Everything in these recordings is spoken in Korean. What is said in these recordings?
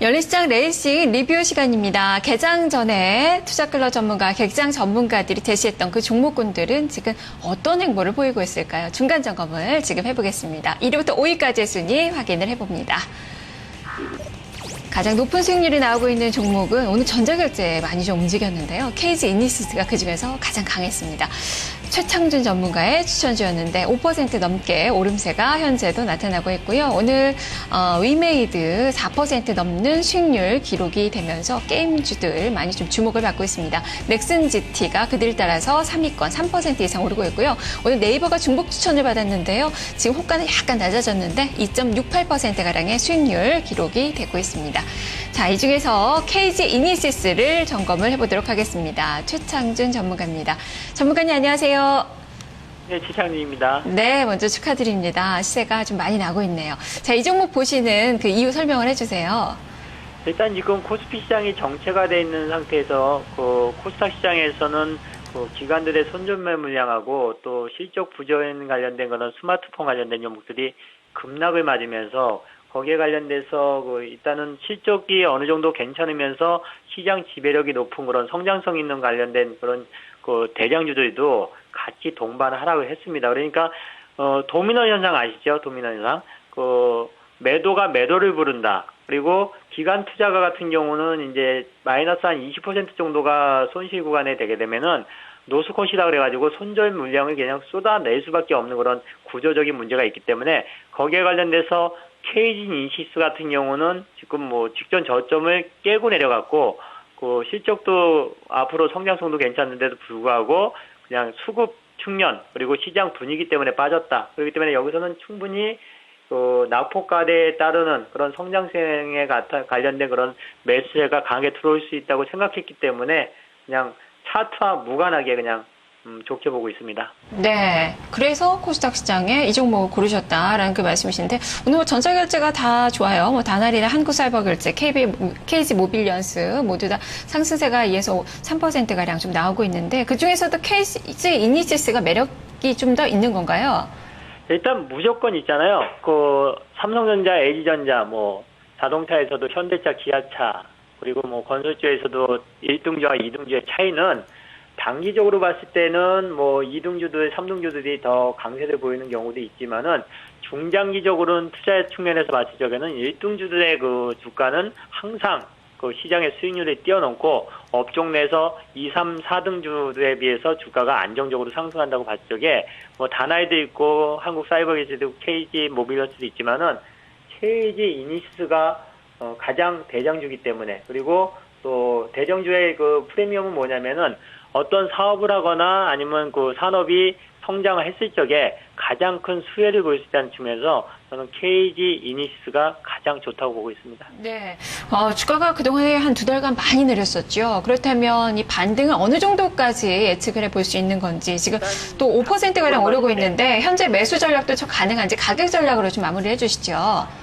열린시장 레이싱 리뷰 시간입니다. 개장 전에 투자클럽 전문가, 개장 전문가들이 제시했던 그 종목군들은 지금 어떤 행보를 보이고 있을까요? 중간 점검을 지금 해보겠습니다. 1위부터 5위까지의 순위 확인을 해봅니다. 가장 높은 수익률이 나오고 있는 종목은 오늘 전자결제 많이 좀 움직였는데요. KG 이니시스가 그중에서 가장 강했습니다. 최창준 전문가의 추천주였는데 5% 넘게 오름세가 현재도 나타나고 있고요. 오늘 어, 위메이드 4% 넘는 수익률 기록이 되면서 게임주들 많이 좀 주목을 받고 있습니다. 넥슨 GT가 그들 따라서 3위권 3% 이상 오르고 있고요. 오늘 네이버가 중복 추천을 받았는데요. 지금 호가는 약간 낮아졌는데 2.68%가량의 수익률 기록이 되고 있습니다. 자, 이 중에서 KG 이니시스를 점검을 해보도록 하겠습니다. 최창준 전문가입니다. 전문가님 안녕하세요. 네, 지창진입니다. 네, 먼저 축하드립니다. 시세가 좀 많이 나고 있네요. 자, 이 종목 보시는 그 이유 설명을 해주세요. 일단 지금 코스피 시장이 정체가 돼 있는 상태에서 그 코스닥 시장에서는 그 기관들의 손절매 물량하고 또 실적 부조에 관련된 거는 스마트폰 관련된 종목들이 급락을 맞으면서 거기에 관련돼서 그 일단은 실적이 어느 정도 괜찮으면서 시장 지배력이 높은 그런 성장성 있는 관련된 그런 그 대장주들도 같이 동반 하락을 했습니다. 그러니까 어 도미노 현상 아시죠? 도미노 현상. 그 매도가 매도를 부른다. 그리고 기관 투자가 같은 경우는 이제 마이너스 한 20% 정도가 손실 구간에 되게 되면은 노스컷이라 그래가지고 손절 물량을 그냥 쏟아낼 수밖에 없는 그런 구조적인 문제가 있기 때문에 거기에 관련돼서 케이진 인시스 같은 경우는 지금 뭐 직전 저점을 깨고 내려갔고 그 실적도 앞으로 성장성도 괜찮은데도 불구하고 그냥 수급 측면 그리고 시장 분위기 때문에 빠졌다. 그렇기 때문에 여기서는 충분히 그 낙폭과대에 따르는 그런 성장성에 관련된 그런 매수세가 강하게 들어올 수 있다고 생각했기 때문에 그냥 차트와 무관하게 그냥 음, 좋게 보고 있습니다. 네. 그래서 코스닥 시장에 이 종목을 고르셨다라는 그 말씀이신데, 오늘 뭐 전자결제가 다 좋아요. 뭐 다나리나 한국사이버결제, KB, KG 모빌리언스 모두 다 상승세가 2에서 3%가량 좀 나오고 있는데, 그 중에서도 KG 이니시스가 매력이 좀 더 있는 건가요? 일단 무조건 있잖아요. 그 삼성전자, LG전자, 뭐 자동차에서도 현대차, 기아차, 그리고 뭐 건설주에서도 1등주와 2등주의 차이는 단기적으로 봤을 때는 뭐 2등주들, 3등주들이 더 강세를 보이는 경우도 있지만은 중장기적으로는 투자 측면에서 봤을 적에는 1등주들의 그 주가는 항상 그 시장의 수익률을 뛰어넘고 업종 내에서 2, 3, 4등주들에 비해서 주가가 안정적으로 상승한다고 봤을 적에 뭐 다나이도 있고 한국 사이버기지도 KG 모빌러스도 있지만은 KG 이니스가 어 가장 대장주기 때문에 그리고 또 대장주의 그 프리미엄은 뭐냐면은 어떤 사업을 하거나 아니면 그 산업이 성장을 했을 적에 가장 큰 수혜를 볼 수 있다는 측면에서 저는 KG 이니시스가 가장 좋다고 보고 있습니다. 네. 어, 주가가 그동안에 한 두 달간 많이 내렸었죠. 그렇다면 이 반등을 어느 정도까지 예측을 해볼 수 있는 건지 지금 또 5%가량 오르고 있는데 현재 매수 전략도 좀 가능한지 가격 전략으로 좀 마무리해 주시죠.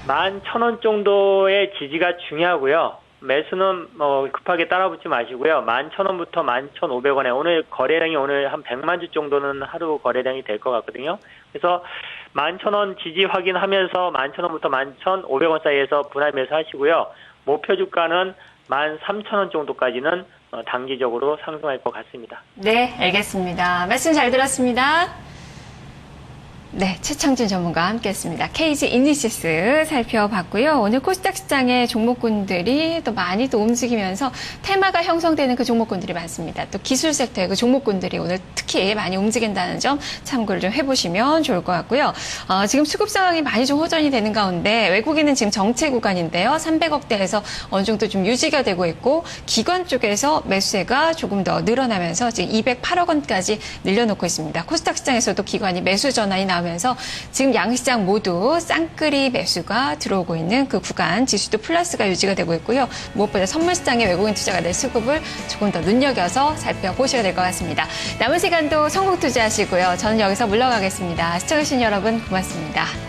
만천원 정도의 지지가 중요하고요. 매수는 뭐 급하게 따라붙지 마시고요. 만 천원부터 만 천오백 원에 오늘 거래량이 오늘 한 백만 주 정도는 하루 거래량이 될 것 같거든요. 그래서 만 천원 지지 확인하면서 만 천원부터 만 천오백 원 사이에서 분할 매수하시고요. 목표 주가는 만 삼천 원 정도까지는 어, 단기적으로 상승할 것 같습니다. 네, 알겠습니다. 말씀 잘 들었습니다. 네, 최창준 전문가와 함께했습니다. KG 이니시스 살펴봤고요. 오늘 코스닥 시장의 종목군들이 또 많이 또 움직이면서 테마가 형성되는 그 종목군들이 많습니다. 또 기술 섹터의 그 종목군들이 오늘 특히 많이 움직인다는 점 참고를 좀 해보시면 좋을 것 같고요. 어, 지금 수급 상황이 많이 좀 호전이 되는 가운데 외국인은 지금 정체 구간인데요. 300억대에서 어느 정도 좀 유지가 되고 있고 기관 쪽에서 매수세가 조금 더 늘어나면서 지금 208억 원까지 늘려놓고 있습니다. 코스닥 시장에서도 기관이 매수 전환이 나오면 나오면서 지금 양시장 모두 쌍끌이 매수가 들어오고 있는 그 구간 지수도 플러스가 유지가 되고 있고요. 무엇보다 선물 시장에 외국인 투자가 될 수급을 조금 더 눈여겨서 살펴보셔야 될 것 같습니다. 남은 시간도 성공 투자하시고요. 저는 여기서 물러가겠습니다. 시청해주신 여러분 고맙습니다.